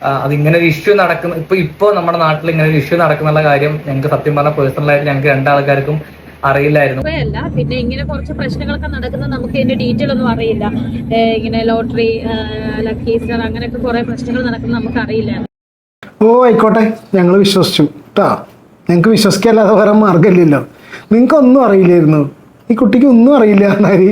ആ, അത് ഇങ്ങനെ ഒരു ഇഷ്യൂ നടക്കുന്ന ഇപ്പൊ ഇപ്പൊ നമ്മുടെ നാട്ടിൽ ഇങ്ങനെ ഒരു ഇഷ്യൂ നടക്കുന്നുള്ള കാര്യം ഞങ്ങൾക്ക് സത്യം പറഞ്ഞ പേഴ്സണലായിട്ട് ഞങ്ങൾക്ക് രണ്ടാൾക്കാർക്കും അറിയില്ലായിരുന്നു. അല്ല പിന്നെ ഇങ്ങനെ കുറച്ച് പ്രശ്നങ്ങളൊക്കെ നടക്കുന്നത് നമുക്ക് ഇതിന്റെ ഡീറ്റെയിൽ ഒന്നും അറിയില്ല. ഇങ്ങനെ ലോട്ടറി ലക്കി സ്റ്റാർ അങ്ങനെയൊക്കെ കുറെ പ്രശ്നങ്ങൾ നടക്കുന്നത് നമുക്ക് അറിയില്ല ഓ ആയിക്കോട്ടെ. ഞങ്ങൾ വിശ്വസിച്ചു. കേട്ടോ ഞങ്ങൾക്ക് വിശ്വസിക്കല്ലാതെ വേറെ മാർഗമില്ലല്ലോ നിങ്ങൾക്കൊന്നും അറിയില്ലായിരുന്നു. ഈ കുട്ടിക്ക് ഒന്നും അറിയില്ല എന്നാരി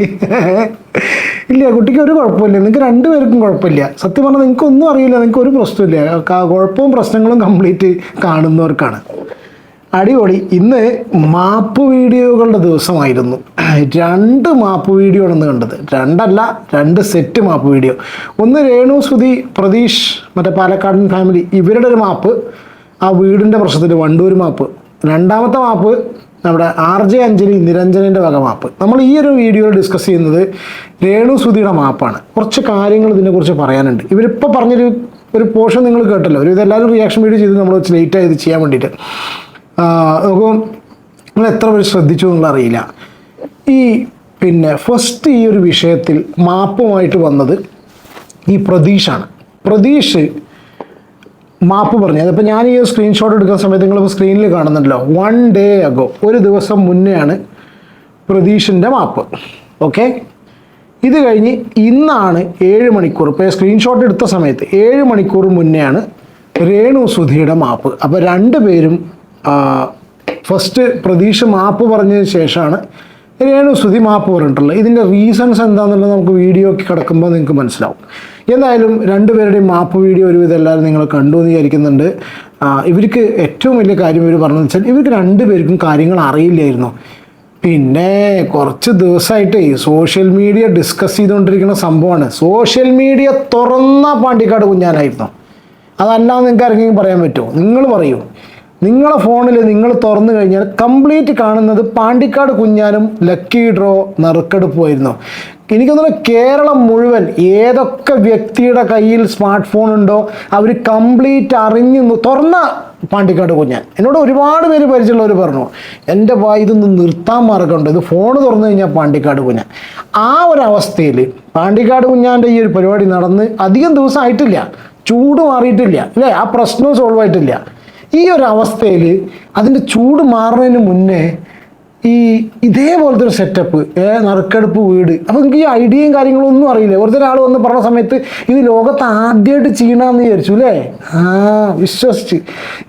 ഇല്ല കുട്ടിക്ക് ഒരു കുഴപ്പമില്ല. നിങ്ങൾക്ക് രണ്ടുപേർക്കും കുഴപ്പമില്ല. സത്യം പറഞ്ഞാൽ നിങ്ങൾക്ക് ഒന്നും അറിയില്ല. നിങ്ങൾക്ക് ഒരു പ്രശ്നമില്ല കുഴപ്പവും പ്രശ്നങ്ങളും കംപ്ലീറ്റ് കാണുന്നവർക്കാണ്. അടിപൊളി. ഇന്ന് മാപ്പ് വീഡിയോകളുടെ ദിവസമായിരുന്നു. രണ്ട് മാപ്പ് വീഡിയോ ആണ് കണ്ടത്. രണ്ടല്ല രണ്ട് സെറ്റ് മാപ്പ് വീഡിയോ. ഒന്ന് രേണു സുധി പ്രതീഷ് മറ്റേ പാലക്കാടൻ ഫാമിലി ഇവരുടെ ഒരു മാപ്പ്. ആ വീടിന്റെ പ്രശ്നത്തിൽ വണ്ടൂർ മാപ്പ്. രണ്ടാമത്തെ മാപ്പ് നമ്മുടെ ആർ ജെ അഞ്ജലി നിരഞ്ജനന്റെ വക മാപ്പ്. നമ്മൾ ഈ ഒരു വീഡിയോയിൽ ഡിസ്കസ് ചെയ്യുന്നത് രേണു സുധിയുടെ മാപ്പാണ്. കുറച്ച് കാര്യങ്ങൾ ഇതിനെക്കുറിച്ച് പറയാനുണ്ട്. ഇവരിപ്പോൾ പറഞ്ഞൊരു ഒരു പോർഷൻ നിങ്ങൾ കേട്ടല്ലോ. ഒരു ഇതെല്ലാവരും റിയാക്ഷൻ വീഡിയോ ചെയ്ത് നമ്മൾ ലേറ്റ് ആയത് ചെയ്യാൻ വേണ്ടിയിട്ട്. നമുക്ക് നിങ്ങൾ എത്ര പേര് ശ്രദ്ധിച്ചു എന്നുള്ള അറിയില്ല. ഈ പിന്നെ ഫസ്റ്റ് ഈ ഒരു വിഷയത്തിൽ മാപ്പുമായിട്ട് വന്നത് ഈ പ്രതീഷാണ്. പ്രതീഷ് മാപ്പ് പറഞ്ഞു. അതിപ്പോൾ ഞാൻ ഈ സ്ക്രീൻഷോട്ട് എടുക്കുന്ന സമയത്ത് നിങ്ങളിപ്പോൾ സ്ക്രീനിൽ കാണുന്നുണ്ടല്ലോ. വൺ ഡേ അഗോ ഒരു ദിവസം മുന്നെയാണ് പ്രതീഷിന്റെ മാപ്പ്. ഓക്കെ ഇത് കഴിഞ്ഞ് ഇന്നാണ് ഏഴ് മണിക്കൂർ. ഇപ്പോൾ സ്ക്രീൻഷോട്ട് എടുത്ത സമയത്ത് ഏഴ് മണിക്കൂർ മുന്നെയാണ് രേണു സുധിയുടെ മാപ്പ്. അപ്പോൾ രണ്ട് പേരും ഫസ്റ്റ് പ്രതീക്ഷ മാപ്പ് പറഞ്ഞതിന് ശേഷമാണ് രേണു സുധി മാപ്പ് പറഞ്ഞിട്ടുള്ളത്. ഇതിന്റെ റീസൺസ് എന്താണെന്നുള്ളത് നമുക്ക് വീഡിയോ കിടക്കുമ്പോൾ നിങ്ങൾക്ക് മനസ്സിലാവും. എന്തായാലും രണ്ടുപേരുടെയും മാപ്പ് വീഡിയോ ഒരുവിധം എല്ലാവരും നിങ്ങൾ കണ്ടു എന്ന് വിചാരിക്കുന്നുണ്ട്. ഇവർക്ക് ഏറ്റവും വലിയ കാര്യം ഇവർ പറഞ്ഞതെന്ന് വെച്ചാൽ ഇവർക്ക് രണ്ടുപേർക്കും കാര്യങ്ങൾ അറിയില്ലായിരുന്നു. പിന്നെ കുറച്ച് ദിവസമായിട്ട് സോഷ്യൽ മീഡിയ ഡിസ്കസ് ചെയ്തുകൊണ്ടിരിക്കുന്ന സംഭവമാണ്. സോഷ്യൽ മീഡിയ തുറന്ന പാണ്ടിക്കാട് കുഞ്ഞാനായിരുന്നു. അതല്ലാതെ നിങ്ങൾക്ക് ആർക്കെങ്കിലും പറയാൻ പറ്റുമോ? നിങ്ങൾ പറയൂ. നിങ്ങളെ ഫോണിൽ നിങ്ങൾ തുറന്നു കഴിഞ്ഞാൽ കംപ്ലീറ്റ് കാണുന്നത് പാണ്ടിക്കാട് കുഞ്ഞാനും ലക്കി ഡ്രോ നറുക്കെടുപ്പുമായിരുന്നു എനിക്കൊന്നും കേരളം മുഴുവൻ ഏതൊക്കെ വ്യക്തിയുടെ കയ്യിൽ സ്മാർട്ട് ഫോൺ ഉണ്ടോ അവർ കംപ്ലീറ്റ് അറിഞ്ഞു തുറന്ന പാണ്ടിക്കാട് കുഞ്ഞാൻ. എന്നോട് ഒരുപാട് പേര് പരിചയമുള്ളവർ പറഞ്ഞു എന്റെ വായി ഇതൊന്ന് നിർത്താൻ മാർഗമുണ്ട് ഇത് ഫോൺ തുറന്നു കഴിഞ്ഞാൽ പാണ്ടിക്കാട് കുഞ്ഞാൻ. ആ ഒരു അവസ്ഥയിൽ പാണ്ടിക്കാട് കുഞ്ഞാന്റെ ഈ ഒരു പരിപാടി നടന്ന് അധികം ദിവസം ആയിട്ടില്ല ചൂട് മാറിയിട്ടില്ല അല്ലേ? ആ പ്രശ്നവും സോൾവ് ആയിട്ടില്ല. ഈ ഒരു അവസ്ഥയിൽ അതിന്റെ ചൂട് മാറുന്നതിന് മുന്നേ ഈ ഇതേപോലത്തെ ഒരു സെറ്റപ്പ് ഏ നറുക്കെടുപ്പ് വീട്. അപ്പോൾ നിങ്ങൾക്ക് ഈ ഐഡിയയും കാര്യങ്ങളും ഒന്നും അറിയില്ല? വെറുതെ ഒരാൾ വന്ന് പറഞ്ഞ സമയത്ത് ഇത് ലോകത്ത് ആദ്യമായിട്ട് ചെയ്യണമെന്ന് വിചാരിച്ചു അല്ലേ ആ വിശ്വസിച്ച്.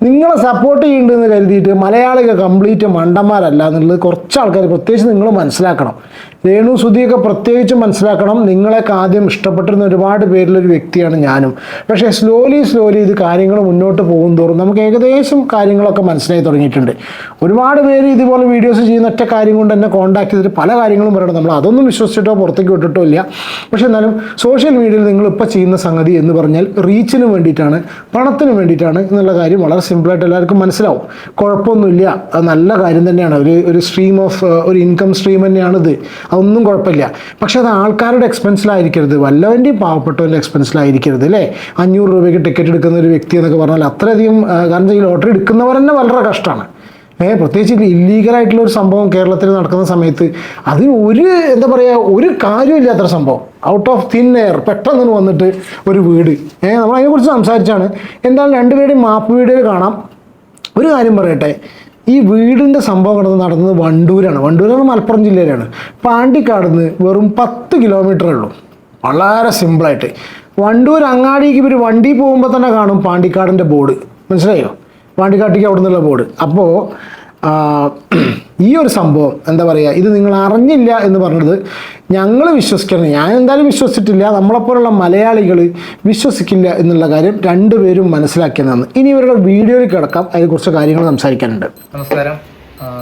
നിങ്ങളെ സപ്പോർട്ട് ചെയ്യുന്നുണ്ടെന്ന് കരുതിയിട്ട് മലയാളികൾ കംപ്ലീറ്റ് മണ്ടന്മാരല്ല എന്നുള്ളത് കുറച്ച് ആൾക്കാർ പ്രത്യേകിച്ച് നിങ്ങൾ മനസ്സിലാക്കണം. രേണു സുധിയൊക്കെ പ്രത്യേകിച്ച് മനസ്സിലാക്കണം. നിങ്ങളെയൊക്കെ ആദ്യം ഇഷ്ടപ്പെട്ടിരുന്ന ഒരുപാട് പേരിലൊരു വ്യക്തിയാണ് ഞാനും. പക്ഷേ സ്ലോലി സ്ലോലി ഇത് കാര്യങ്ങൾ മുന്നോട്ട് പോകും തോറും നമുക്ക് ഏകദേശം കാര്യങ്ങളൊക്കെ മനസ്സിലായി തുടങ്ങിയിട്ടുണ്ട്. ഒരുപാട് പേര് ഇതുപോലെ വീഡിയോസ് ചെയ്യുന്ന ഒറ്റ കാര്യം കൊണ്ട് തന്നെ കോൺടാക്ട് ചെയ്തിട്ട് പല കാര്യങ്ങളും പറയണം. നമ്മൾ അതൊന്നും വിശ്വസിച്ചിട്ടോ പുറത്തേക്ക് വിട്ടിട്ടോ ഇല്ല. പക്ഷേ എന്നാലും സോഷ്യൽ മീഡിയയിൽ നിങ്ങൾ ഇപ്പോൾ ചെയ്യുന്ന സംഗതി എന്ന് പറഞ്ഞാൽ റീച്ചിന് വേണ്ടിയിട്ടാണ് പണത്തിന് വേണ്ടിയിട്ടാണ് എന്നുള്ള കാര്യം വളരെ സിമ്പിളായിട്ട് എല്ലാവർക്കും മനസ്സിലാവും. കുഴപ്പമൊന്നുമില്ല. അത് നല്ല കാര്യം തന്നെയാണ്. ഒരു ഒരു സ്ട്രീം ഓഫ് ഒരു ഇൻകം സ്ട്രീം തന്നെയാണിത്. അതൊന്നും കുഴപ്പമില്ല. പക്ഷേ അത് ആൾക്കാരുടെ എക്സ്പെൻസിലായിരിക്കരുത് വല്ലവന്റെയും പാവപ്പെട്ടവന്റെ എക്സ്പെൻസിലായിരിക്കരുത് അല്ലേ അഞ്ഞൂറ് രൂപയ്ക്ക് ടിക്കറ്റ് എടുക്കുന്ന ഒരു വ്യക്തി എന്നൊക്കെ പറഞ്ഞാൽ അത്രയധികം കാരണം ഈ ലോട്ടറി എടുക്കുന്നവർ തന്നെ വളരെ കഷ്ടമാണ്. ഏ പ്രത്യേകിച്ച് ഇല്ലീഗലായിട്ടുള്ള ഒരു സംഭവം കേരളത്തിൽ നടക്കുന്ന സമയത്ത് അതിന് ഒരു എന്താ പറയുക ഒരു കാര്യമില്ലാത്തൊരു സംഭവം. ഔട്ട് ഓഫ് തിൻ എയർ പെട്ടെന്ന് വന്നിട്ട് ഒരു വീട്. ഏ നമ്മൾ അതിനെക്കുറിച്ച് സംസാരിച്ചാണ്. എന്തായാലും രണ്ടുപേരുടെയും മാപ്പ് വീടുകൾ കാണാം. ഒരു കാര്യം പറയട്ടെ. ഈ വീടിന്റെ സംഭവം കിടന്ന് നടന്നത് വണ്ടൂരാണ്. വണ്ടൂരാണ് മലപ്പുറം ജില്ലയിലാണ്. പാണ്ടിക്കാട് നിന്ന് വെറും പത്ത് കിലോമീറ്ററേ ഉള്ളൂ. വളരെ സിമ്പിളായിട്ട് വണ്ടൂർ അങ്ങാടിക്ക് ഇവർ വണ്ടി പോകുമ്പോൾ തന്നെ കാണും പാണ്ടിക്കാടിന്റെ ബോർഡ്. മനസ്സിലായോ? പാണ്ടിക്കാട്ടിക്ക് അവിടെ നിന്നുള്ള ബോർഡ്. അപ്പോൾ ഈ ഒരു സംഭവം എന്താ പറയുക ഇത് നിങ്ങൾ അറിഞ്ഞില്ല എന്ന് പറഞ്ഞത് ഞങ്ങൾ വിശ്വസിക്കണം ഞാൻ എന്തായാലും വിശ്വസിച്ചിട്ടില്ല. നമ്മളെപ്പോലുള്ള മലയാളികൾ വിശ്വസിക്കില്ല എന്നുള്ള കാര്യം രണ്ടുപേരും മനസ്സിലാക്കിയതാണ്. ഇനി ഇവരുടെ വീഡിയോയിൽ കിടക്കാം. അതിനെക്കുറിച്ച് കാര്യങ്ങൾ സംസാരിക്കാനുണ്ട്. നമസ്കാരം.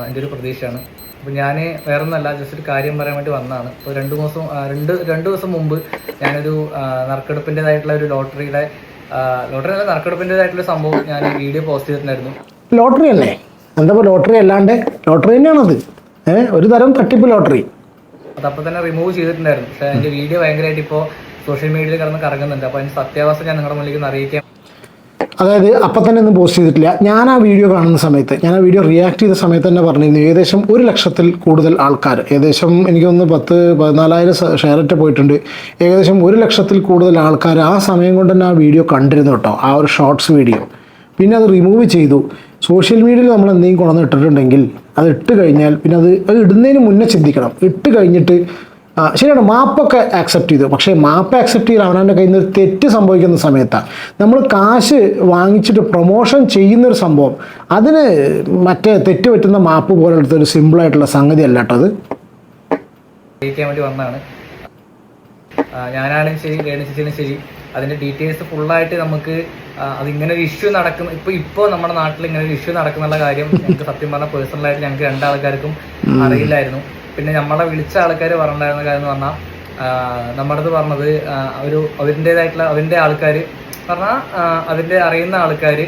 എന്റെ ഒരു പ്രതീക്ഷയാണ്. അപ്പോൾ ഞാൻ വേറെ ഒന്നല്ല ജസ്റ്റ് ഒരു കാര്യം പറയാൻ വേണ്ടി വന്നതാണ്. ഇപ്പോൾ രണ്ട് മാസം രണ്ട് രണ്ട് ദിവസം മുമ്പ് ഞാനൊരു നറുക്കെടുപ്പിന്റെതായിട്ടുള്ള ഒരു ലോട്ടറിയുടെ ലോട്ടറി അല്ല നറുക്കെടുപ്പിന്റെതായിട്ടുള്ള സംഭവം ഞാൻ വീഡിയോ പോസ്റ്റ് ചെയ്തിട്ടുണ്ടായിരുന്നു. ലോട്ടറി അല്ലേ? എന്താ ലോട്ടറി അല്ലാണ്ട്? ലോട്ടറി തന്നെയാണത്. ഏഹ് ഒരു തരം തട്ടിപ്പ് ലോട്ടറി. അതപ്പോൾ തന്നെ റിമൂവ് ചെയ്തിട്ടുണ്ടായിരുന്നു. പക്ഷേ അതിന്റെ വീഡിയോ ഭയങ്കരമായിട്ട് ഇപ്പോൾ സോഷ്യൽ മീഡിയയിൽ കിടന്ന് കറങ്ങുന്നുണ്ട്. അപ്പോൾ അതിന്റെ സത്യാവസ്ഥ ഞാൻ നിങ്ങളുടെ മുന്നിലേക്ക് അറിയിക്കാം. അതായത് അപ്പൊ തന്നെ ഒന്നും പോസ്റ്റ് ചെയ്തിട്ടില്ല. ഞാൻ ആ വീഡിയോ കാണുന്ന സമയത്ത് ഞാൻ ആ വീഡിയോ റിയാക്ട് ചെയ്ത സമയത്ത് തന്നെ പറഞ്ഞിരുന്നു ഏകദേശം ഒരു ലക്ഷത്തിൽ കൂടുതൽ ആൾക്കാർ ഏകദേശം എനിക്ക് ഒന്ന് പത്ത് പതിനാലായിരം ഷെയർറ്റ് പോയിട്ടുണ്ട്. ഏകദേശം ഒരു ലക്ഷത്തിൽ കൂടുതൽ ആൾക്കാർ ആ സമയം കൊണ്ട് തന്നെ ആ വീഡിയോ കണ്ടിരുന്നു കേട്ടോ ആ ഒരു ഷോർട്സ് വീഡിയോ പിന്നെ അത് റിമൂവ് ചെയ്തു. സോഷ്യൽ മീഡിയയിൽ നമ്മൾ എന്തെങ്കിലും കൊണ്ടുവന്ന് ഇട്ടിട്ടുണ്ടെങ്കിൽ അത് ഇട്ട് കഴിഞ്ഞാൽ പിന്നെ അത് അത് ഇടുന്നതിന് മുന്നേ ചിന്തിക്കണം. ഇട്ട് കഴിഞ്ഞിട്ട് ശരിയാണ് മാപ്പൊക്കെ ആക്സെപ്റ്റ് ചെയ്തു. പക്ഷേ മാപ്പ് ആക്സെപ്റ്റ് ചെയ്ത് അവനവന്റെ കയ്യിൽ നിന്ന് തെറ്റ് സംഭവിക്കുന്ന സമയത്താണ് നമ്മൾ കാശ് വാങ്ങിച്ചിട്ട് പ്രൊമോഷൻ ചെയ്യുന്നൊരു സംഭവം അതിന് മറ്റേ തെറ്റ് പറ്റുന്ന മാപ്പ് പോലെടുത്ത ഒരു സിമ്പിളായിട്ടുള്ള സംഗതി അല്ല കേട്ടോ അത്. അറിയിക്കാൻ വേണ്ടി ഞാനാണെങ്കിലും ശരി രേണുചേച്ചിയും ശരി. അതിന്റെ ഡീറ്റെയിൽസ് ഫുള്ളായിട്ട് നമുക്ക് അതിങ്ങനെ ഒരു ഇഷ്യൂ നടക്കുന്ന ഇപ്പൊ ഇപ്പോ നമ്മുടെ നാട്ടിൽ ഇങ്ങനെ ഒരു ഇഷ്യൂ നടക്കുന്നുള്ള കാര്യം ഞങ്ങൾക്ക് സത്യം പറഞ്ഞാൽ പേഴ്സണലായിട്ട് ഞങ്ങൾക്ക് രണ്ടാൾക്കാർക്കും അറിയില്ലായിരുന്നു. പിന്നെ നമ്മളെ വിളിച്ച ആൾക്കാർ പറഞ്ഞിട്ടുണ്ടായിരുന്ന കാര്യം എന്ന് പറഞ്ഞാൽ നമ്മുടെ അടുത്ത് പറഞ്ഞത് ഒരു അവരിന്റെതായിട്ടുള്ള അവന്റെ ആൾക്കാർ പറഞ്ഞാൽ അതിന്റെ അറിയുന്ന ആൾക്കാർ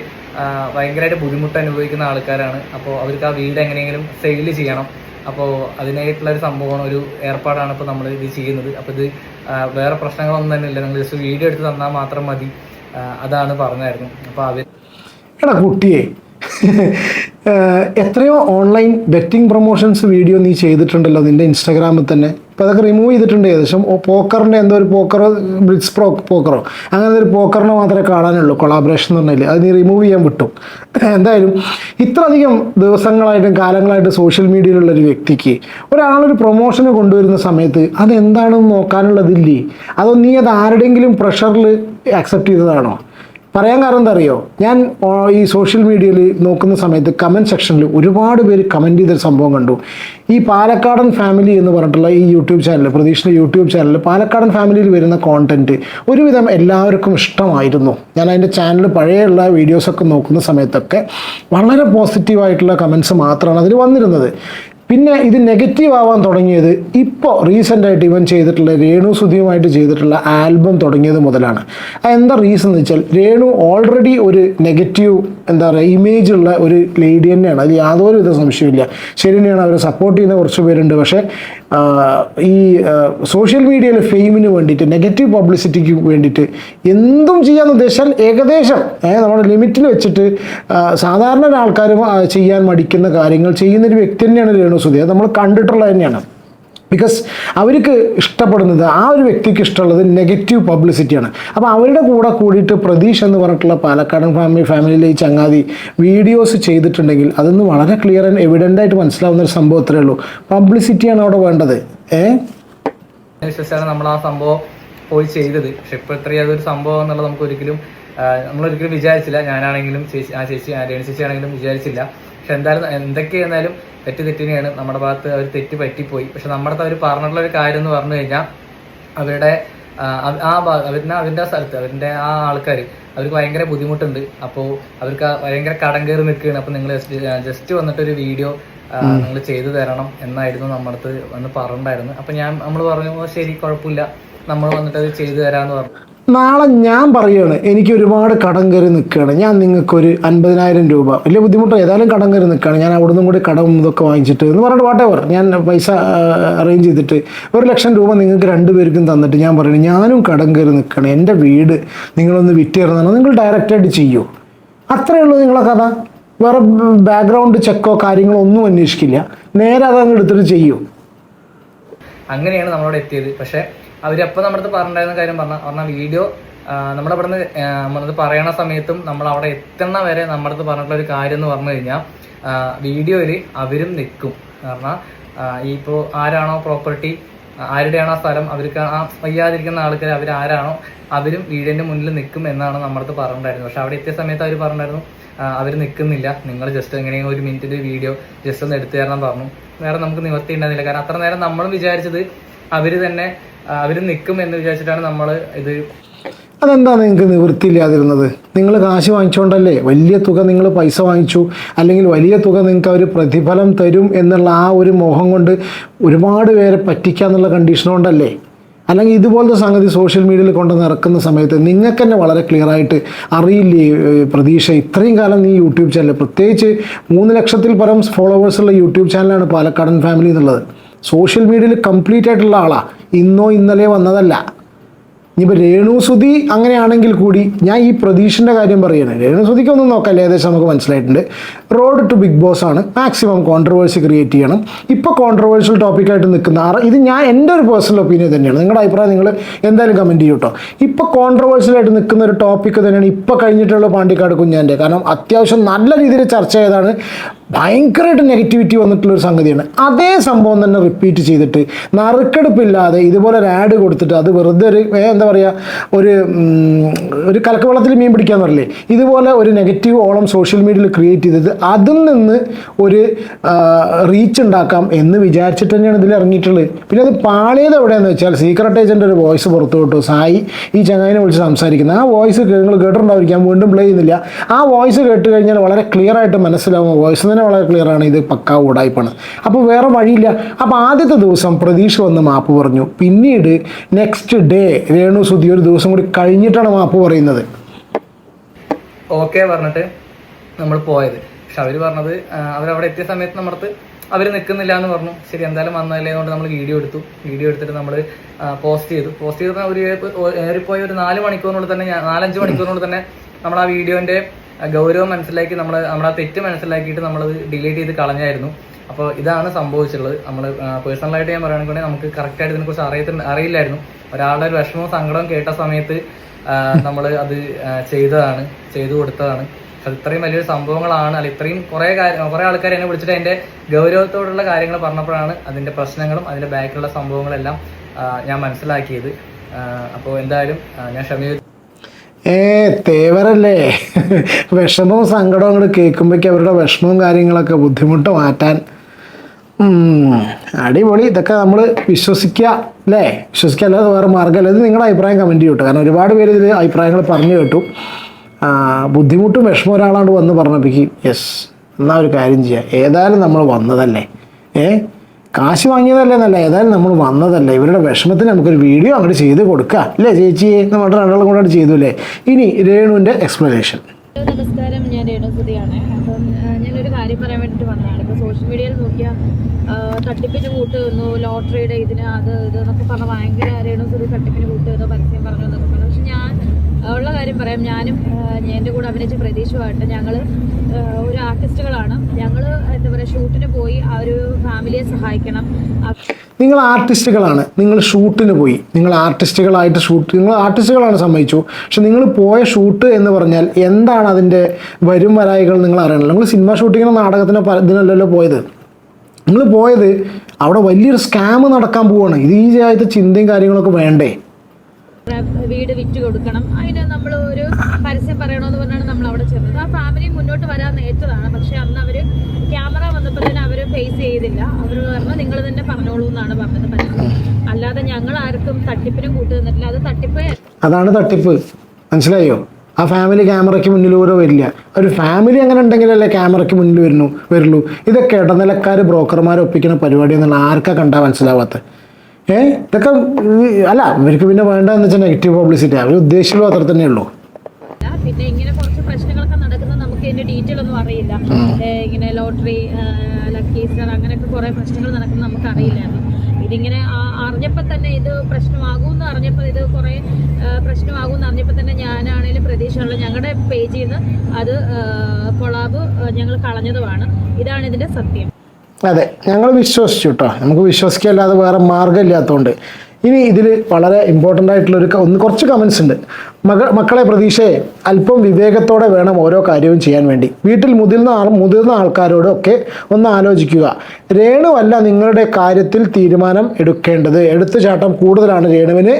ഭയങ്കരമായിട്ട് ബുദ്ധിമുട്ട് അനുഭവിക്കുന്ന ആൾക്കാരാണ്. അപ്പോൾ അവർക്ക് ആ വീട് എങ്ങനെയെങ്കിലും സെയിൽ ചെയ്യണം. അപ്പോൾ അതിനായിട്ടുള്ള ഒരു സംഭവമാണ് ഒരു ഏർപ്പാടാണ് ഇപ്പോൾ നമ്മൾ ഇത് ചെയ്യുന്നത്. അപ്പോൾ ഇത് വേറെ പ്രശ്നങ്ങളൊന്നും തന്നെ ഇല്ല. നിങ്ങൾ ജസ്റ്റ് വീഡിയോ എടുത്ത് തന്നാൽ മാത്രം മതി. അതാണ് പറഞ്ഞായിരുന്നു. അപ്പോൾ അവർ എടാ കുട്ടിയെ എത്രയോ ഓൺലൈൻ ബെറ്റിംഗ് പ്രൊമോഷൻസ് വീഡിയോ നീ ചെയ്തിട്ടുണ്ടല്ലോ നിന്റെ ഇൻസ്റ്റാഗ്രാമിൽ തന്നെ. അപ്പോൾ അതൊക്കെ റിമൂവ് ചെയ്തിട്ടുണ്ട്. ഏകദേശം പോക്കറിന്റെ എന്തോ ഒരു പോക്കർ ബ്രിക്സ് പ്രോ പോക്കറോ അങ്ങനെ ഒരു പോക്കറിനെ മാത്രമേ കാണാനുള്ളൂ കൊളാബറേഷൻ എന്ന് പറഞ്ഞാൽ അത് നീ റിമൂവ് ചെയ്യാൻ വിട്ടു. എന്തായാലും ഇത്രയധികം ദിവസങ്ങളായിട്ടും കാലങ്ങളായിട്ട് സോഷ്യൽ മീഡിയയിലുള്ള ഒരു വ്യക്തിക്ക് ഒരാളൊരു പ്രൊമോഷന് കൊണ്ടുവരുന്ന സമയത്ത് അതെന്താണെന്ന് നോക്കാനുള്ളതില്ലേ? അതോ നീ അത് ആരുടെയെങ്കിലും പ്രഷറിൽ അക്സെപ്റ്റ് ചെയ്തതാണോ? പറയാൻ കാരണം എന്താ അറിയോ? ഞാൻ ഈ സോഷ്യൽ മീഡിയയിൽ നോക്കുന്ന സമയത്ത് കമന്റ് സെക്ഷനിൽ ഒരുപാട് പേര് കമന്റ് ചെയ്തൊരു സംഭവം കണ്ടു. ഈ പാലക്കാടൻ ഫാമിലി എന്ന് പറഞ്ഞിട്ടുള്ള ഈ യൂട്യൂബ് ചാനൽ പ്രതീക്ഷിച്ച യൂട്യൂബ് ചാനൽ പാലക്കാടൻ ഫാമിലിയിൽ വരുന്ന കോണ്ടന്റ് ഒരുവിധം എല്ലാവർക്കും ഇഷ്ടമായിരുന്നു. ഞാൻ അതിന്റെ ചാനൽ പഴയുള്ള വീഡിയോസൊക്കെ നോക്കുന്ന സമയത്തൊക്കെ വളരെ പോസിറ്റീവായിട്ടുള്ള കമൻസ് മാത്രമാണ് അതിൽ വന്നിരുന്നത്. പിന്നെ ഇത് നെഗറ്റീവ് ആവാൻ തുടങ്ങിയത് ഇപ്പോൾ റീസെന്റായിട്ട് ഇവൻ ചെയ്തിട്ടുള്ള രേണു സുധിയുമായിട്ട് ചെയ്തിട്ടുള്ള ആൽബം തുടങ്ങിയത് മുതലാണ്. എന്താ റീസൺ എന്ന് വെച്ചാൽ രേണു ഓൾറെഡി ഒരു നെഗറ്റീവ് എന്താ പറയുക ഇമേജ് ഉള്ള ഒരു ലേഡി തന്നെയാണ്. അത് യാതൊരുവിധ സംശയമില്ല ശരി തന്നെയാണ് അവരെ സപ്പോർട്ട് ചെയ്യുന്ന കുറച്ച് പേരുണ്ട്. പക്ഷേ ഈ സോഷ്യൽ മീഡിയയിലെ ഫെയിമിന് വേണ്ടിയിട്ട് നെഗറ്റീവ് പബ്ലിസിറ്റിക്ക് വേണ്ടിയിട്ട് എന്തും ചെയ്യാന്ന് ഉദ്ദേശിച്ചാൽ ഏകദേശം നമ്മുടെ ലിമിറ്റിൽ വെച്ചിട്ട് സാധാരണ ഒരാൾക്കാർ ചെയ്യാൻ മടിക്കുന്ന കാര്യങ്ങൾ ചെയ്യുന്നൊരു വ്യക്തി തന്നെയാണ് രേണുസുതി അത് നമ്മൾ കണ്ടിട്ടുള്ളത് തന്നെയാണ്. ബിക്കോസ് അവർക്ക് ഇഷ്ടപ്പെടുന്നത് ആ ഒരു വ്യക്തിക്ക് ഇഷ്ടമുള്ളത് നെഗറ്റീവ് പബ്ലിസിറ്റിയാണ് അപ്പോൾ അവരുടെ കൂടെ കൂടിയിട്ട് പ്രതീഷ് എന്ന് പറഞ്ഞിട്ടുള്ള പാലക്കാടൻ ഫാമിലി ഫാമിലിയിലെ ഈ ചങ്ങാതി വീഡിയോസ് ചെയ്തിട്ടുണ്ടെങ്കിൽ അതൊന്ന് വളരെ ക്ലിയർ ആൻഡ് എവിഡന്റ് ആയിട്ട് മനസ്സിലാവുന്ന ഒരു സംഭവം അത്രേ ഉള്ളൂ. പബ്ലിസിറ്റിയാണ് അവിടെ വേണ്ടത്. ഏ? വിശ്വസിച്ചാണ് നമ്മൾ ആ സംഭവം പോയി ചെയ്തത്. പക്ഷെ ഇപ്പോൾ ഇത്രയും അതൊരു സംഭവം എന്നുള്ളത് നമുക്ക് ഒരിക്കലും നമ്മളൊരിക്കലും വിചാരിച്ചില്ല. ഞാനാണെങ്കിലും ചേച്ചി ആ ചേച്ചി രേണു ചേച്ചി ആണെങ്കിലും വിചാരിച്ചില്ല. പക്ഷെ എന്തായാലും എന്തൊക്കെയായിരുന്നാലും തെറ്റ് തെറ്റിനെയാണ് നമ്മുടെ ഭാഗത്ത് അവർ തെറ്റ് പറ്റിപ്പോയി. പക്ഷെ നമ്മുടെ അടുത്ത് അവർ പറഞ്ഞിട്ടുള്ള ഒരു കാര്യം എന്ന് പറഞ്ഞു കഴിഞ്ഞാൽ അവരുടെ ആ, ഭാ- അവരുടെ സ്ഥലത്ത് അവരുടെ ആ ആൾക്കാർ അവർക്ക് ഭയങ്കര ബുദ്ധിമുട്ടുണ്ട്. അപ്പോൾ അവർക്ക് ഭയങ്കര കടം കയറി നിൽക്കുകയാണ്. അപ്പോൾ നിങ്ങൾ ജസ്റ്റ് വന്നിട്ട് ഒരു വീഡിയോ നിങ്ങൾ ചെയ്തു തരണം എന്നായിരുന്നു നമ്മുടെ അടുത്ത് വന്ന് പറഞ്ഞിട്ടുണ്ടായിരുന്നു അപ്പോൾ ഞാൻ നമ്മൾ പറഞ്ഞു ശരി കുഴപ്പമില്ല. നമ്മൾ വന്നിട്ട് അത് ചെയ്തു തരാമെന്ന് പറഞ്ഞു. നാളെ ഞാൻ പറയുകയാണ് എനിക്ക് ഒരുപാട് കടം കയറി നിൽക്കുകയാണ്. ഞാൻ നിങ്ങൾക്കൊരു അൻപതിനായിരം രൂപ വലിയ ബുദ്ധിമുട്ടോ ഏതായാലും കടം കയറി നിൽക്കുകയാണ്. ഞാൻ അവിടെ നിന്നും കൂടി കടം ഇതൊക്കെ വാങ്ങിച്ചിട്ട് എന്ന് പറഞ്ഞിട്ട് വാട്ടേവർ ഞാൻ പൈസ അറേഞ്ച് ചെയ്തിട്ട് ഒരു ലക്ഷം രൂപ നിങ്ങൾക്ക് രണ്ടുപേർക്കും തന്നിട്ട് ഞാൻ പറയുന്നത് ഞാനും കടം കയറി നിൽക്കുകയാണ്. എന്റെ വീട് നിങ്ങളൊന്ന് വിറ്റ് തരുന്നതാണ് നിങ്ങൾ ഡയറക്റ്റായിട്ട് ചെയ്യൂ. അത്രയേ ഉള്ളൂ നിങ്ങളുടെ കഥ. വേറെ ബാക്ക്ഗ്രൗണ്ട് ചെക്കോ കാര്യങ്ങളോ ഒന്നും അന്വേഷിക്കില്ല. നേരെ അതങ്ങ് എടുത്തിട്ട് ചെയ്യൂ. അങ്ങനെയാണ് നമ്മളോട് എത്തിയത്. പക്ഷെ അവരപ്പോൾ നമ്മുടെ അടുത്ത് പറഞ്ഞിട്ടുണ്ടായിരുന്ന കാര്യം പറഞ്ഞാൽ പറഞ്ഞാൽ വീഡിയോ നമ്മുടെ അവിടെ നിന്ന് നമ്മളത് പറയണ സമയത്തും നമ്മൾ അവിടെ എത്തണ വരെ നമ്മുടെ അടുത്ത് പറഞ്ഞിട്ടുള്ള ഒരു കാര്യം എന്ന് പറഞ്ഞു കഴിഞ്ഞാൽ വീഡിയോയിൽ അവരും നിൽക്കും കാരണം ഇപ്പോൾ ആരാണോ പ്രോപ്പർട്ടി ആരുടെയാണോ സ്ഥലം അവർക്ക് ആ വയ്യാതിരിക്കുന്ന ആൾക്കാർ അവർ ആരാണോ അവരും വീടിന്റെ മുന്നിൽ നിൽക്കും എന്നാണ് നമ്മുടെ അടുത്ത് പറഞ്ഞിട്ടുണ്ടായിരുന്നത്. പക്ഷെ അവിടെ എത്തിയ സമയത്ത് അവർ പറഞ്ഞിട്ടുണ്ടായിരുന്നു അവർ നിൽക്കുന്നില്ല നിങ്ങൾ ജസ്റ്റ് എങ്ങനെയെങ്കിലും ഒരു മിനിറ്റിന്റെ വീഡിയോ ജസ്റ്റ് ഒന്ന് എടുത്തു തരണം പറഞ്ഞു. വേറെ നമുക്ക് നിവർത്തി ഉണ്ടായിരുന്നില്ല കാരണം അത്ര നേരം നമ്മളും വിചാരിച്ചത് അവർ തന്നെ അവർ നിൽക്കും എന്ന് വിചാരിച്ചിട്ടാണ് നമ്മൾ ഇത് അതെന്താ നിങ്ങൾക്ക് നിവൃത്തിയില്ലാതിരുന്നത് നിങ്ങൾ കാശ് വാങ്ങിച്ചുകൊണ്ടല്ലേ വലിയ തുക നിങ്ങൾ പൈസ വാങ്ങിച്ചു? അല്ലെങ്കിൽ വലിയ തുക നിങ്ങൾക്ക് അവർ പ്രതിഫലം തരും എന്നുള്ള ആ ഒരു മോഹം കൊണ്ട് ഒരുപാട് പേരെ പറ്റിക്കാന്നുള്ള കണ്ടീഷൻ കൊണ്ടല്ലേ? അല്ലെങ്കിൽ ഇതുപോലത്തെ സംഗതി സോഷ്യൽ മീഡിയയിൽ കൊണ്ട് നടക്കുന്ന സമയത്ത് നിങ്ങൾക്ക് തന്നെ വളരെ ക്ലിയർ ആയിട്ട് അറിയില്ലേ പ്രതീക്ഷ? ഇത്രയും കാലം നീ യൂട്യൂബ് ചാനൽ പ്രത്യേകിച്ച് മൂന്ന് ലക്ഷത്തിൽ പരം ഫോളോവേഴ്സുള്ള യൂട്യൂബ് ചാനലാണ് പാലക്കാടൻ ഫാമിലി എന്നുള്ളത് സോഷ്യൽ മീഡിയയിൽ കംപ്ലീറ്റ് ആയിട്ടുള്ള ആളാണ് ഇന്നോ ഇന്നലെ വന്നതല്ല. ഇനിയിപ്പോൾ രേണുസുതി അങ്ങനെയാണെങ്കിൽ കൂടി ഞാൻ ഈ പ്രതീക്ഷന്റെ കാര്യം പറയുകയാണ് രേണുസുതിക്ക് ഒന്നും നോക്കല്ല ഏകദേശം നമുക്ക് മനസ്സിലായിട്ടുണ്ട്. റോഡ് ടു ബിഗ് ബോസ് ആണ്. മാക്സിമം കോൺട്രവേഴ്സി ക്രിയേറ്റ് ചെയ്യണം. ഇപ്പോൾ കോൺട്രവേഴ്സ്യൽ ടോപ്പിക്കായിട്ട് നിൽക്കുന്ന ആറ് ഇത് ഞാൻ എന്റെ ഒരു പേഴ്സണൽ ഒപ്പീനിയൻ തന്നെയാണ്. നിങ്ങളുടെ അഭിപ്രായം നിങ്ങൾ എന്തായാലും കമന്റ് ചെയ്യും കേട്ടോ ഇപ്പോൾ കോൺട്രവേഴ്സ്യലായിട്ട് നിൽക്കുന്ന ഒരു ടോപ്പിക്ക് തന്നെയാണ് ഇപ്പോൾ കഴിഞ്ഞിട്ടുള്ള പാണ്ടിക്കാട് കുഞ്ഞാന്റെ. കാരണം അത്യാവശ്യം നല്ല രീതിയിൽ ചർച്ച ചെയ്താണ്. ഭയങ്കരമായിട്ട് നെഗറ്റിവിറ്റി വന്നിട്ടുള്ള ഒരു സംഗതിയാണ്. അതേ സംഭവം തന്നെ റിപ്പീറ്റ് ചെയ്തിട്ട് നറുക്കെടുപ്പില്ലാതെ ഇതുപോലെ ഒരു ആഡ് കൊടുത്തിട്ട് അത് വെറുതെ ഒരു എന്താ പറയുക ഒരു ഒരു കലക്കവെള്ളത്തിൽ മീൻ പിടിക്കാന്ന് പറയില്ലേ? ഇതുപോലെ ഒരു നെഗറ്റീവ് ഓളം സോഷ്യൽ മീഡിയയിൽ ക്രിയേറ്റ് ചെയ്തത് അതിൽ നിന്ന് ഒരു റീച്ച് ഉണ്ടാക്കാം എന്ന് വിചാരിച്ചിട്ട് തന്നെയാണ് ഇതിൽ ഇറങ്ങിയിട്ടുള്ളത്. പിന്നെ അത് പാളിയത് എവിടെയാണെന്ന് വെച്ചാൽ സീക്രട്ട് ഏജന്റ് ഒരു വോയിസ് പുറത്തു സായി ഈ ചങ്ങായിനെ വിളിച്ച് സംസാരിക്കുന്നത് ആ വോയിസ് നിങ്ങൾ കേട്ടിട്ടുണ്ടായിരിക്കാം വീണ്ടും പ്ലേ ചെയ്യുന്നില്ല. ആ വോയിസ് കേട്ട് കഴിഞ്ഞാൽ വളരെ ക്ലിയർ ആയിട്ട് മനസ്സിലാവും. വോയിസ് തന്നെ വളരെ ക്ലിയർ ആണ് ഇത് പക്കാ ഉടായ്പാണ്. അപ്പോൾ വേറെ വഴിയില്ല. അപ്പോൾ ആദ്യത്തെ ദിവസം പ്രതീക്ഷ വന്ന് മാപ്പ് പറഞ്ഞു. പിന്നീട് നെക്സ്റ്റ് ഡേ രേണു സുധി ഒരു ദിവസം കൂടി കഴിഞ്ഞിട്ടാണ് മാപ്പ് പറയുന്നത്. ഓക്കെ പറഞ്ഞിട്ട് നമ്മൾ പോയത്. പക്ഷെ അവർ പറഞ്ഞത് അവരവിടെ എത്തിയ സമയത്ത് നമ്മൾക്ക് അവർ നിൽക്കുന്നില്ല എന്ന് പറഞ്ഞു. ശരി എന്തായാലും വന്നതല്ലേ കൊണ്ട് നമ്മൾ വീഡിയോ എടുത്തു. വീഡിയോ എടുത്തിട്ട് നമ്മൾ പോസ്റ്റ് ചെയ്തു. പോസ്റ്റ് ചെയ്ത് ഒരു ഏറിപ്പോയ ഒരു നാല് മണിക്കൂറിനുള്ളിൽ തന്നെ നാലഞ്ച് മണിക്കൂറിനുള്ളിൽ തന്നെ നമ്മൾ ആ വീഡിയോന്റെ ഗൗരവം മനസ്സിലാക്കി നമ്മൾ നമ്മുടെ തെറ്റ് മനസ്സിലാക്കിയിട്ട് നമ്മൾ ഡിലീറ്റ് ചെയ്ത് കളഞ്ഞായിരുന്നു. അപ്പോൾ ഇതാണ് സംഭവിച്ചിട്ടുള്ളത്. നമ്മൾ പേഴ്സണലായിട്ട് ഞാൻ പറയുകയാണെങ്കിൽ നമുക്ക് കറക്റ്റായിട്ട് ഇതിനെക്കുറിച്ച് അറിയത്തില്ല അറിയില്ലായിരുന്നു. ഒരാളുടെ ഒരു വിഷമവും സങ്കടവും കേട്ട സമയത്ത് നമ്മൾ അത് ചെയ്തതാണ് ചെയ്തു കൊടുത്തതാണ്. അത് ഇത്രയും വലിയൊരു സംഭവങ്ങളാണ്. അല്ല ഇത്രയും കുറേ കാര്യം കുറേ ആൾക്കാർ എന്നെ വിളിച്ചിട്ട് അതിന്റെ ഗൗരവത്തോടുള്ള കാര്യങ്ങൾ പറഞ്ഞപ്പോഴാണ് അതിന്റെ പ്രശ്നങ്ങളും അതിന്റെ ബാക്കിലുള്ള സംഭവങ്ങളെല്ലാം ഞാൻ മനസ്സിലാക്കിയത്. അപ്പോൾ എന്തായാലും ഞാൻ ക്ഷമ ഏ തേവരല്ലേ? വിഷമവും സങ്കടവും അങ്ങോട്ട് കേൾക്കുമ്പോഴേക്ക് അവരുടെ വിഷമവും കാര്യങ്ങളൊക്കെ ബുദ്ധിമുട്ട് മാറ്റാൻ. അടിപൊളി. ഇതൊക്കെ നമ്മൾ വിശ്വസിക്കുക അല്ലേ വിശ്വസിക്കുക അല്ലാതെ വേറെ മാർഗമല്ല ഇത് നിങ്ങളുടെ അഭിപ്രായം കമന്റ് ചെയ്യട്ടോ കാരണം ഒരുപാട് പേര് ഇതിൽ അഭിപ്രായങ്ങൾ പറഞ്ഞു കേട്ടു. ബുദ്ധിമുട്ടും വിഷമം ഒരാളാണ്ട് വന്ന് പറഞ്ഞപ്പോഴേക്കും യെസ് എന്നാൽ ഒരു കാര്യം ചെയ്യുക ഏതായാലും നമ്മൾ വന്നതല്ലേ? ഏ? കാശ് വാങ്ങിയതല്ലേ എന്നല്ല ഏതായാലും നമ്മൾ വന്നതല്ലേ. ഇവരുടെ വിഷമത്തിന് നമുക്കൊരു വീഡിയോ അങ്ങോട്ട് ചെയ്ത് കൊടുക്കുക അല്ലേ ചേച്ചി? നമ്മുടെ രണ്ടാളും കൂടെ ചെയ്തു അല്ലേ? ഇനി രേണുവിന്റെ എക്സ്പ്ലനേഷൻ നമസ്കാരം. ഞാൻ രേണുസുതിയാണ് അപ്പം ഞാനൊരു കാര്യം പറയാൻ വേണ്ടിയിട്ട് വന്നതാണ്. ഇപ്പോൾ സോഷ്യൽ മീഡിയയിൽ നോക്കിയാൽ തട്ടിപ്പിന് കൂട്ട് വന്നു ലോട്ടറിയുടെ ഇതിന് അത് ഇത് എന്നൊക്കെ പറഞ്ഞാൽ ഭയങ്കര രേണുസുതി തട്ടിപ്പിന് കൂട്ട് വന്നു പരസ്യം പറഞ്ഞു എന്നൊക്കെ പറഞ്ഞു. പക്ഷെ ഞാൻ ഉള്ള കാര്യം പറയാം. ഞാനും എന്റെ കൂടെ അഭിനയിച്ച പ്രതീക്ഷയുമായിട്ട് ഞങ്ങൾ ഒരു ആർട്ടിസ്റ്റുകളാണ്. ഞങ്ങൾ എന്താ പറയുക ഷൂട്ടിന് പോയി ആ ഒരു ഫാമിലിയെ സഹായിക്കണം. നിങ്ങൾ ആർട്ടിസ്റ്റുകളാണ്. നിങ്ങൾ ഷൂട്ടിന് പോയി. നിങ്ങൾ ആർട്ടിസ്റ്റുകളായിട്ട് ഷൂട്ട് നിങ്ങൾ ആർട്ടിസ്റ്റുകളാണ് സമ്മതിച്ചു. പക്ഷെ നിങ്ങൾ പോയ ഷൂട്ട് എന്ന് പറഞ്ഞാൽ എന്താണ് അതിന്റെ വരും വരായികൾ നിങ്ങൾ അറിയണമല്ലോ നിങ്ങൾ സിനിമ ഷൂട്ടിങ്ങിന് നാടകത്തിനോ ഇതിനല്ലല്ലോ പോയത്. നിങ്ങൾ പോയത് അവിടെ വലിയൊരു സ്കാം നടക്കാൻ പോവാണ്. ഇത് ഈ ആയിട്ട് ചിന്തയും കാര്യങ്ങളൊക്കെ വേണ്ടേ? വീട് വിറ്റ് കൊടുക്കണം. അതിന് നമ്മൾ ഒരു പരസ്യം പറയണമെന്ന് പറഞ്ഞാണ് നമ്മൾ അവിടെ ചെന്നത്. ആ ഫാമിലി മുന്നോട്ട് വരാൻ നേറ്റതാണ് പക്ഷെ അന്ന് അവർ ക്യാമറ വന്നപ്പോൾ തന്നെ അവർ ഫേസ് ചെയ്തില്ല. അവർ പറഞ്ഞു നിങ്ങൾ തന്നെ പറഞ്ഞോളൂ എന്നാണ് പറഞ്ഞത്. പരസ്യം അല്ലാതെ ഞങ്ങൾ ആർക്കും തട്ടിപ്പിനും കൂട്ടു നിന്നിട്ടില്ല. അത് തട്ടിപ്പ് അതാണ് തട്ടിപ്പ്. മനസ്സിലായോ? ആ ഫാമിലി ക്യാമറയ്ക്ക് മുന്നിൽ ഓരോ വരില്ല. ഒരു ഫാമിലി അങ്ങനെ ഉണ്ടെങ്കിലല്ലേ ക്യാമറയ്ക്ക് മുന്നിൽ വരുന്നു വരുള്ളൂ. ഇതൊക്കെ ഇടനിലക്കാർ ബ്രോക്കർമാർ ഒപ്പിക്കുന്ന പരിപാടി എന്നുള്ള ആർക്കാ കണ്ടാൽ മനസ്സിലാവാത്ത? ഏ? ഇതൊക്കെ അല്ല ഇവർക്ക് പിന്നെ വേണ്ടതെന്ന് വെച്ചാൽ നെഗറ്റീവ് പബ്ലിസിറ്റി അവർ ഉദ്ദേശിച്ചുള്ളൂ അത്ര തന്നെ ഉള്ളൂ ഇല്ല. പിന്നെ ഇങ്ങനെ കുറച്ച് പ്രശ്നങ്ങളൊക്കെ നടക്കുന്നത് നമുക്ക് ഇതിന്റെ ഡീറ്റെയിൽ ഒന്നും അറിയില്ല. ഇങ്ങനെ ലോട്ടറി ലക്കി സ്റ്റാർ അങ്ങനെയൊക്കെ കുറെ പ്രശ്നങ്ങൾ നടക്കുന്നത് നമുക്ക് അറിയില്ലായിരുന്നു. ഇതിങ്ങനെ അറിഞ്ഞപ്പോൾ തന്നെ ഇത് പ്രശ്നമാകും എന്ന് അറിഞ്ഞപ്പോൾ ഇത് കുറെ പ്രശ്നമാകും എന്ന് അറിഞ്ഞപ്പോൾ തന്നെ ഞാനാണെങ്കിലും പ്രതീക്ഷയുള്ള ഞങ്ങളുടെ പേജിൽ നിന്ന് അത് കൊളാബ് ഞങ്ങൾ കളഞ്ഞതുമാണ്. ഇതാണ് ഇതിന്റെ സത്യം. അതെ ഞങ്ങൾ വിശ്വസിച്ചു കേട്ടോ നമുക്ക് വിശ്വസിക്കല്ലാതെ വേറെ മാർഗമില്ലാത്തതുകൊണ്ട് ഇനി ഇതിൽ വളരെ ഇമ്പോർട്ടന്റ് ആയിട്ടുള്ള ഒരു ഒന്ന് കുറച്ച് കമൻസ് ഉണ്ട്. മക്കളെ പ്രതീക്ഷയെ അല്പം വിവേകത്തോടെ വേണം ഓരോ കാര്യവും ചെയ്യാൻ വേണ്ടി. വീട്ടിൽ മുതിർന്ന ആൾ മുതിർന്ന ആൾക്കാരോടൊക്കെ ഒന്ന് ആലോചിക്കുക. രേണുവല്ല നിങ്ങളുടെ കാര്യത്തിൽ തീരുമാനം എടുക്കേണ്ടത്. എടുത്തുചാട്ടം കൂടുതലാണ് രേണുവിന്.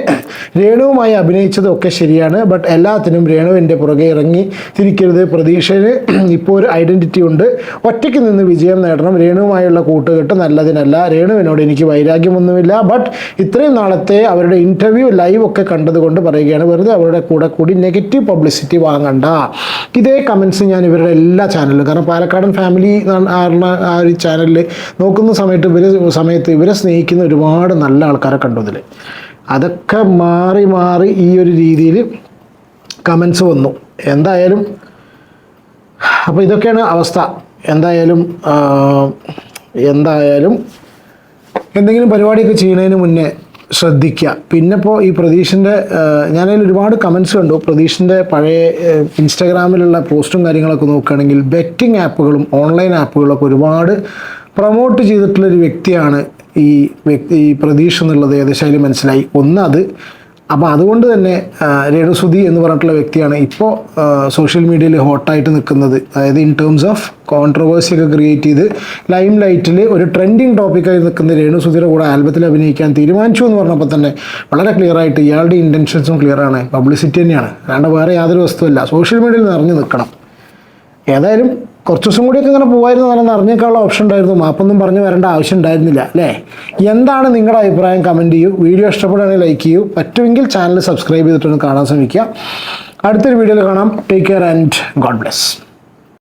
രേണുവുമായി അഭിനയിച്ചതൊക്കെ ശരിയാണ്. ബട്ട് എല്ലാത്തിനും രേണുവിന്റെ പുറകെ ഇറങ്ങി തിരിക്കരുത് പ്രതീക്ഷന് ഇപ്പോൾ ഒരു ഐഡന്റിറ്റി ഉണ്ട്. ഒറ്റയ്ക്ക് നിന്ന് വിജയം നേടണം. രേണുവുമായുള്ള കൂട്ടുകെട്ട് നല്ലതിനല്ല. രേണുവിനോട് എനിക്ക് വൈരാഗ്യമൊന്നുമില്ല. ബട്ട് ഇത്രയും നാളത്തെ അവരുടെ ഇന്റർവ്യൂ ലൈവ് ഒക്കെ കണ്ടതുകൊണ്ട് പറയുകയാണ്. വെറുതെ അവരുടെ കൂടെ കൂടി നെഗറ്റീവ് പബ്ലിസിറ്റി വാങ്ങണ്ട. ഇതേ കമൻസ് ഞാൻ ഇവരുടെ എല്ലാ ചാനലിലും കാരണം പാലക്കാടൻ ഫാമിലി ആ ഒരു ചാനലിൽ നോക്കുന്ന സമയത്ത് ഇവരെ സമയത്ത് ഇവരെ സ്നേഹിക്കുന്ന ഒരുപാട് നല്ല ആൾക്കാരെ കണ്ടു ഇതിൽ അതൊക്കെ മാറി മാറി ഈ ഒരു രീതിയിൽ കമൻസ് വന്നു. എന്തായാലും അപ്പോൾ ഇതൊക്കെയാണ് അവസ്ഥ. എന്തായാലും എന്തായാലും എന്തെങ്കിലും പരിപാടിയൊക്കെ ചെയ്യുന്നതിന് മുന്നേ ശ്രദ്ധിക്കുക. പിന്നെ ഇപ്പോൾ ഈ പ്രതീഷിന്റെ ഞാനതിൽ ഒരുപാട് കമൻസ് കണ്ടു. പ്രതീഷിന്റെ പഴയ ഇൻസ്റ്റാഗ്രാമിലുള്ള പോസ്റ്റും കാര്യങ്ങളൊക്കെ നോക്കുകയാണെങ്കിൽ ബെറ്റിംഗ് ആപ്പുകളും ഓൺലൈൻ ആപ്പുകളൊക്കെ ഒരുപാട് പ്രൊമോട്ട് ചെയ്തിട്ടുള്ളൊരു വ്യക്തിയാണ് ഈ വ്യക്തി ഈ പ്രതീഷ് എന്നുള്ളത്. ഏകദേശം അതിൽ മനസ്സിലായി. ഒന്ന് അത് അപ്പോൾ അതുകൊണ്ട് തന്നെ രേണുസുതി എന്ന് പറഞ്ഞിട്ടുള്ള വ്യക്തിയാണ് ഇപ്പോൾ സോഷ്യൽ മീഡിയയിൽ ഹോട്ടായിട്ട് നിൽക്കുന്നത്. അതായത് ഇൻ ടേംസ് ഓഫ് കോൺട്രവേഴ്സി ഒക്കെ ക്രിയേറ്റ് ചെയ്ത് ലൈം ലൈറ്റിൽ ഒരു ട്രെൻഡിങ് ടോപ്പിക്കായി നിൽക്കുന്ന രേണുസുതിയുടെ കൂടെ ആൽബത്തിൽ അഭിനയിക്കാൻ തീരുമാനിച്ചു എന്ന് പറഞ്ഞപ്പോൾ തന്നെ വളരെ ക്ലിയർ ആയിട്ട് ഇയാളുടെ ഇന്റൻഷൻസും ക്ലിയർ ആണ്. പബ്ലിസിറ്റി തന്നെയാണ്. അല്ലാണ്ട് വേറെ യാതൊരു വസ്തുവല്ല. സോഷ്യൽ മീഡിയയിൽ നിറഞ്ഞു നിൽക്കണം. ഏതായാലും കുറച്ച് ദിവസം കൂടിയൊക്കെ ഇങ്ങനെ പോകായിരുന്നു നല്ല അറിഞ്ഞേക്കാനുള്ള ഓപ്ഷൻ ഉണ്ടായിരുന്നു. മാപ്പൊന്നും പറഞ്ഞു വരേണ്ട ആവശ്യം ഉണ്ടായിരുന്നില്ല അല്ലേ? എന്താണ് നിങ്ങളുടെ അഭിപ്രായം? കമന്റ് ചെയ്യൂ. വീഡിയോ ഇഷ്ടപ്പെടുകയാണെങ്കിൽ ലൈക്ക് ചെയ്യൂ. പറ്റുമെങ്കിൽ ചാനൽ സബ്സ്ക്രൈബ് ചെയ്തിട്ടൊന്ന് കാണാൻ ശ്രമിക്കുക. അടുത്തൊരു വീഡിയോയിൽ കാണാം. Take care and God bless